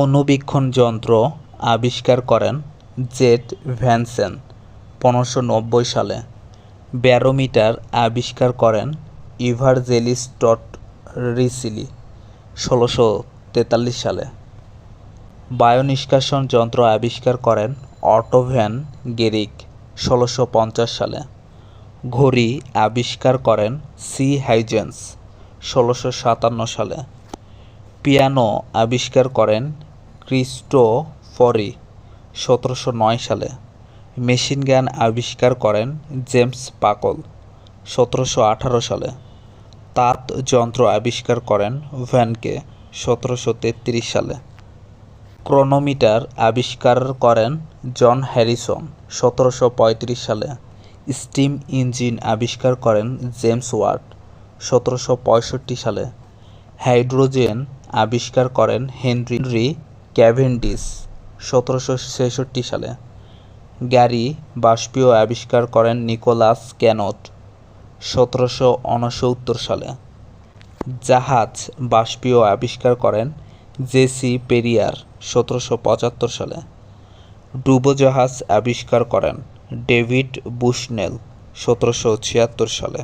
অণুবীক্ষণ যন্ত্র আবিষ্কার করেন জেড ভ্যানসেন পনেরোশো নব্বই সালে। ব্যারোমিটার আবিষ্কার করেন ইভারজেলিস টটরিসিলি ষোলোশো তেতাল্লিশ সালে। বায়ুনিষ্কাশন যন্ত্র আবিষ্কার করেন অটোভ্যান গেরিক ষোলোশো পঞ্চাশ সালে। ঘড়ি আবিষ্কার করেন সি হাইজেন্স ষোলোশো সাতান্ন সালে। পিয়ানো আবিষ্কার করেন ক্রিস্টোফরি সতেরোশো নয় সালে মেশিন গান আবিষ্কার করেন জেমস পাকল সতেরোশো আঠারো সালে। তাঁত যন্ত্র আবিষ্কার করেন ভ্যানকে সতেরোশো তেত্রিশ সালে। ক্রোনোমিটার আবিষ্কার করেন জন হ্যারিসন সতেরোশো পঁয়ত্রিশ সালে। স্টিম ইঞ্জিন আবিষ্কার করেন জেমস ওয়াট সতেরোশো পঁয়ষট্টি সালে। হাইড্রোজেন আবিষ্কার করেন হেনরি ক্যাভেন্ডিস সতেরোশো ছেষট্টি সালে। গাড়ি বাষ্পীয় আবিষ্কার করেন নিকোলাস ক্যানট সতেরোশো উনসত্তর সালে। জাহাজ বাষ্পীয় আবিষ্কার করেন জেসি পেরিয়ার, সতেরোশো পঁচাত্তর সালে। ডুবোজাহাজ আবিষ্কার করেন ডেভিড বুশনেল, সতেরোশো ছিয়াত্তর সালে।